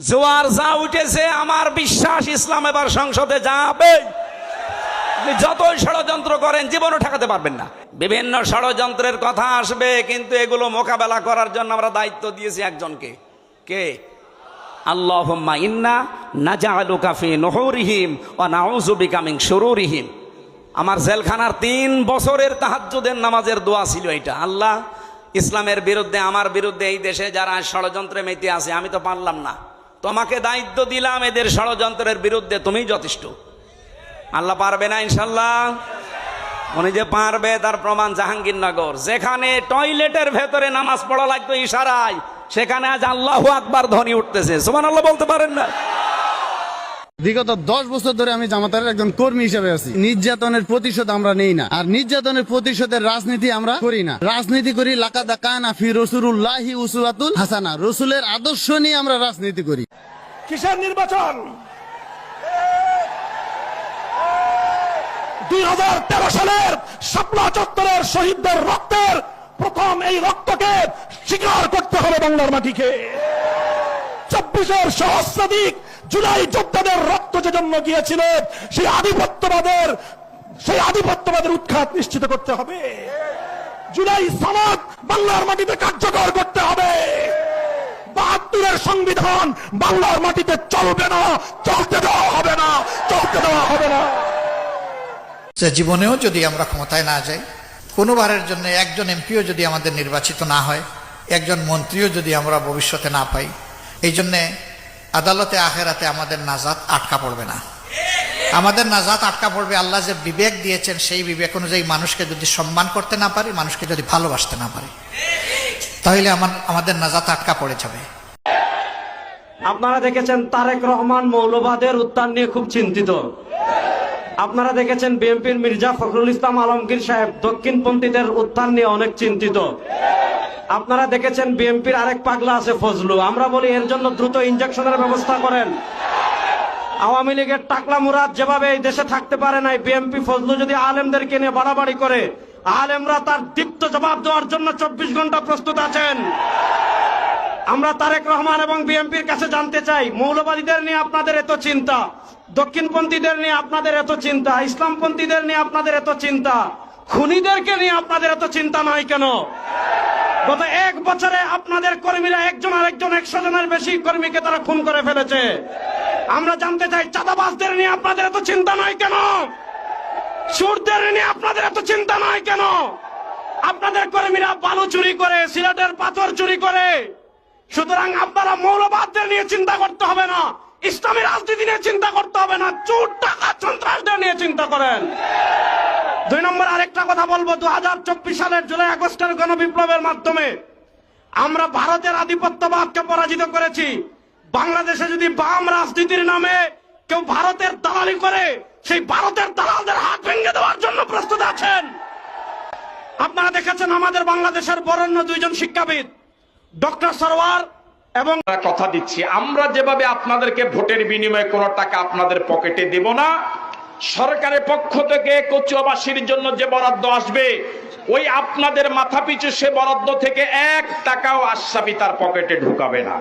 জোয়ার যা উঠেছে, আমার বিশ্বাস ইসলাম এবার সংসদে যাবে। যতই ষড়যন্ত্র করেন, জীবনও ঠেকাতে পারবেন না। বিভিন্ন ষড়যন্ত্রের কথা আসবে, কিন্তু এগুলো মোকাবেলা করার জন্য আমরা দায়িত্ব দিয়েছি একজনকে। কে? আল্লাহুম্মা ইন্না শুরুরিহিম। আমার জেলখানার তিন বছরের তাহাজ্জুদের নামাজের দোয়া ছিল এটা। আল্লাহ ইসলামের বিরুদ্ধে, আমার বিরুদ্ধে এই দেশে যারা ষড়যন্ত্রে মেতে আছে, আমি তো পারলাম না। তোমাকে দায়িত্ব দিলাম এদের ষড়যন্ত্রের বিরুদ্ধে, তুমিই যথেষ্ট। আল্লাহ পারবে না, ইনশাল্লাহ? উনি যে পারবে, তার প্রমাণ জাহাঙ্গীরনগর। যেখানে টয়লেটের ভেতরে নামাজ পড়া লাগতো ইশারায়, সেখানে আজ আল্লাহ আকবার ধ্বনি উঠতেছে। সুমান আল্লাহ বলতে পারেন না? বিগত দশ বছর ধরে আমি জামাতারের একজন কর্মী হিসেবে আছি। নির্যাতনের প্রতিশোধ আমরা নেই না। আর নির্যাতনের প্রতিশোধের রাজনীতি আমরা করি না। রাজনীতি করি লাকাদা কানা ফি রসুল্লাহি উসুয়াতুল হাসানা। রসুলের আদর্শ নিয়ে আমরা রাজনীতি করি। কিসের নির্বাচন? দুই হাজার তেরো সালের শাপলা চত্বরের শহীদদের রক্তের প্রথম এই রক্তকে স্বীকার করতে হবে বাংলার মাটিকে। চব্বিশের সহস্রাধিক জুলাই যোদ্ধাদের রক্ত যে জন্ম গিয়েছিল, সেই আধিপত্যবাদের সেই আধিপত্যবাদের উৎখাত নিশ্চিত করতে হবে। জুলাই সনদ বাংলার মাটিতে কার্যকর করতে হবে। বাহাত্তরের সংবিধান বাংলার মাটিতে চলবে না, চলতে দেওয়া হবে না, চলতে দেওয়া হবে না। যে জীবনেও যদি আমরা ক্ষমতায় না যাই, কোনোবারের জন্য একজন এমপিও যদি আমাদের নির্বাচিত না হয়, একজন মন্ত্রীও যদি আমরা ভবিষ্যতে না পাই, এই জন্যে আদালতে, আখেরাতে আমাদের নাজাত আটকা পড়বে না। আমাদের নাজাত আটকা পড়বে, আল্লাহ যে বিবেক দিয়েছেন, সেই বিবেক অনুযায়ী মানুষকে যদি সম্মান করতে না পারি, মানুষকে যদি ভালোবাসতে না পারি, তাহলে আমার, আমাদের নাজাত আটকা পড়ে যাবে। আপনারা দেখেছেন তারেক রহমান মৌলবাদের উত্থান নিয়ে খুব চিন্তিত। আপনারা দেখেছেন বিএনপির মির্জা ফখরুল ইসলাম আলমগীর সাহেব দক্ষিণপন্থীদের উত্থান নিয়ে অনেক চিন্তিত। আপনারা দেখেছেন বিএনপির আরেক পাগলা আছে ফজলু। আমরা বলি এর জন্য দ্রুত ইনজেকশনের ব্যবস্থা করেন। আওয়ামী লীগের টাকলা মুরাদ যেভাবে এই দেশে থাকতে পারে নাই, বিএনপি ফজলু যদি আলেমদেরকে নিয়ে বাড়াবাড়ি করে, আলেমরা তার দীপ্ত জবাব দেওয়ার জন্য চব্বিশ ঘণ্টা প্রস্তুত আছেন। আমরা তারেক রহমান এবং বিএনপির কাছে জানতে চাই, মৌলবাদীদের নিয়ে আপনাদের এত চিন্তা, দক্ষিণপন্থীদের নিয়ে আপনাদের এত চিন্তা, ইসলামপন্থীদের নিয়ে আপনাদের এত চিন্তা, খুনিদেরকে নিয়ে আপনাদের এত চিন্তা নয় কেন? গত এক বছরে আপনাদের কর্মীরা একজন আরেকজন একশো জনের বেশি কর্মীকে তারা খুন করে ফেলেছে। আমরা জানতে চাই, চাঁদাবাজদের নিয়ে আপনাদের এত চিন্তা নয় কেন? সুরদের নিয়ে আপনাদের এত চিন্তা নয় কেন? আপনাদের কর্মীরা বালু চুরি করে, সিলেটের পাথর চুরি করে সুতরাং আপনারা মৌলবাদদের নিয়ে চিন্তা করতে হবে না। ইসলামী রাজনীতি নিয়ে চিন্তা করতে হবে না। চোর টাকা সন্ত্রাসদের নিয়ে চিন্তা করেন। দুই নম্বর আরেকটা কথা বলব। দু হাজার চব্বিশ সালের জুলাই আগস্টের গণবিপ্লবের মাধ্যমে আমরা ভারতের আধিপত্যবাদকে পরাজিত করেছি। বাংলাদেশে যদি বাম রাজনীতির নামে কেউ ভারতের দালালি করে, সেই ভারতের দালালদের হাত ভেঙে দেওয়ার জন্য প্রস্তুত আছেন। আপনারা দেখেছেন আমাদের বাংলাদেশের বরেণ্য দুইজন শিক্ষাবিদ। ডক্টর সরওয়ার এবং কথা দিচ্ছি, আমরা যেভাবে আপনাদেরকে ভোটের বিনিময়ে কোনো টাকা আপনাদের পকেটে দেব না, সরকারের পক্ষ থেকে কচুয়াবাসীর জন্য যে বরাদ্দ আসবে, ওই আপনাদের মাথা পিছু সে বরাদ্দ থেকে এক টাকাও আশাবি তার পকেটে ঢুকাবে না।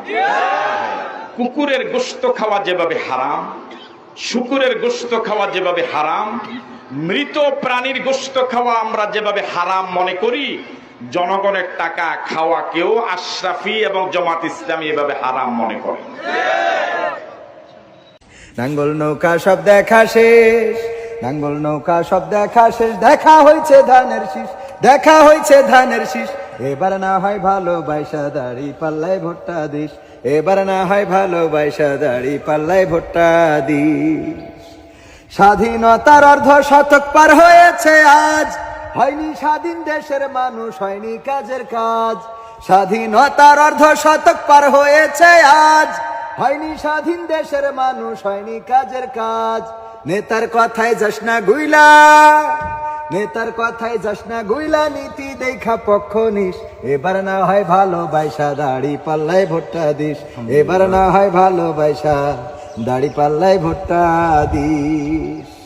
কুকুরের গোস্ত খাওয়া যেভাবে হারাম, শুকুরের গোস্ত খাওয়া যেভাবে হারাম, মৃত প্রাণীর গোস্ত খাওয়া আমরা যেভাবে হারাম মনে করি জনগণের টাকা খাওয়াকেও আশরাফি এবং জমাত ইসলামী এভাবে হারাম মনে করে। নাঙ্গল নৌকা সব দেখা শেষ, নাঙ্গল নৌকা সব দেখা শেষ, দেখা হয়েছে ধানের শীষ, দেখা হয়েছে ধানের শীষ। এবার না হয় ভালো বাইসা দাড়ি পাল্লাই ভোট্টা দিস, এবার না হয় ভালো বাইসা দাড়ি পাল্লাই ভোট্টা দিস। স্বাধীনতার অর্ধ শতক পার হয়েছে আজ হয়নি স্বাধীন দেশের মানুষ, হয়নি কাজের কাজ। স্বাধীনতার অর্ধ শতক পার হয়েছে আজ। হয়নি স্বাধীন দেশের মানুষ, হয়নি কাজের কাজ। নেতার কথায় যাস না গুইলা, নেতার কথায় যাস না গুইলা, নীতি দেখা পক্ষ নিস। এবার না হয় ভালো বাইসা দাড়ি পাল্লাই ভোট্টা দিস। এবার না হয় ভালো বাইসা দাড়ি পাল্লাই ভোট্টা দিস।